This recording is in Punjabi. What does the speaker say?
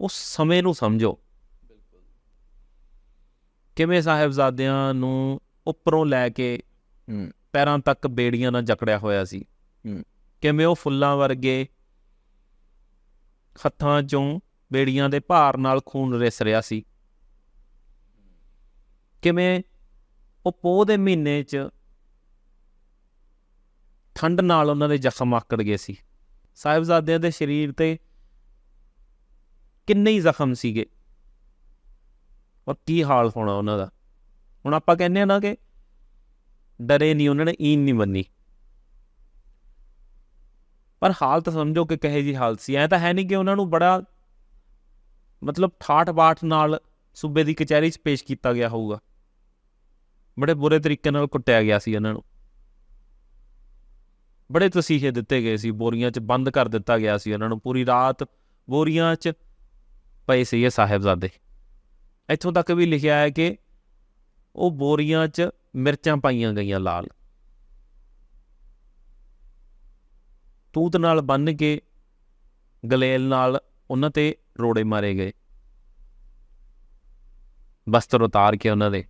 ਉਸ ਸਮੇਂ ਨੂੰ ਸਮਝੋ। ਕਿਵੇਂ ਸਾਹਿਬਜ਼ਾਦਿਆਂ ਨੂੰ ਉੱਪਰੋਂ ਲੈ ਕੇ ਪੈਰਾਂ ਤੱਕ ਬੇੜੀਆਂ ਨਾਲ ਜਕੜਿਆ ਹੋਇਆ ਸੀ। ਕਿਵੇਂ ਉਹ ਫੁੱਲਾਂ ਵਰਗੇ ਹੱਥਾਂ ਚੋਂ ਬੇੜੀਆਂ ਦੇ ਭਾਰ ਨਾਲ ਖੂਨ ਰਿਸ ਰਿਹਾ ਸੀ। ਕਿਵੇਂ ਉਹ ਪੋਹ ਦੇ ਮਹੀਨੇ 'ਚ ਠੰਡ ਨਾਲ ਉਹਨਾਂ ਦੇ ਜ਼ਖਮ ਆਕੜ ਗਏ ਸੀ। ਸਾਹਿਬਜ਼ਾਦਿਆਂ ਦੇ ਸਰੀਰ ਤੇ ਕਿੰਨੇ ਹੀ ਜ਼ਖਮ ਸੀਗੇ? ਔਰ ਕੀ ਹਾਲ ਹੋਣਾ ਉਹਨਾਂ ਦਾ? ਹੁਣ ਆਪਾਂ ਕਹਿੰਦੇ ਆ ਨਾ ਕਿ ਡਰੇ ਨਹੀਂ, ਉਹਨਾਂ ਨੇ ਈਨ ਨਹੀਂ ਮੰਨੀ ਪਰ ਹਾਲਤ ਸਮਝੋ ਕਿ ਕਹੇ ਜੀ ਹਾਲਤ ਸੀ। ਐ ਤਾਂ ਹੈ ਨਹੀਂ ਕਿ ਉਹਨਾਂ ਨੂੰ ਬੜਾ ਮਤਲਬ ਠਾਠ ਬਾਠ ਨਾਲ ਸੂਬੇ ਦੀ ਕਚਹਿਰੀ 'ਚ ਪੇਸ਼ ਕੀਤਾ ਗਿਆ ਹੋਊਗਾ। ਬੜੇ ਬੁਰੇ ਤਰੀਕੇ ਨਾਲ ਕੁੱਟਿਆ ਗਿਆ ਸੀ ਉਹਨਾਂ ਨੂੰ। ਬੜੇ ਤਸੀਹੇ ਦਿੱਤੇ ਗਏ ਸੀ। ਬੋਰੀਆਂ 'ਚ ਬੰਦ ਕਰ ਦਿੱਤਾ ਗਿਆ ਸੀ ਉਹਨਾਂ ਨੂੰ। ਪੂਰੀ ਰਾਤ ਬੋਰੀਆਂ 'ਚ ਪਏ ਸੀ ਇਹ ਸਾਹਿਬਜ਼ਾਦੇ। ਇੱਥੋਂ ਤੱਕ ਵੀ ਲਿਖਿਆ ਹੈ ਕਿ ਉਹ ਬੋਰੀਆਂ 'ਚ ਮਿਰਚਾਂ ਪਾਈਆਂ ਗਈਆਂ ਲਾਲ। ਤੂਤ ਨਾਲ ਬੰਨ ਕੇ ਗਲੇਲ ਨਾਲ ਉਹਨਾਂ ਤੇ ਰੋੜੇ ਮਾਰੇ ਗਏ। ਬਸਤਰ ਉਤਾਰ ਕੇ ਉਹਨਾਂ ਦੇ।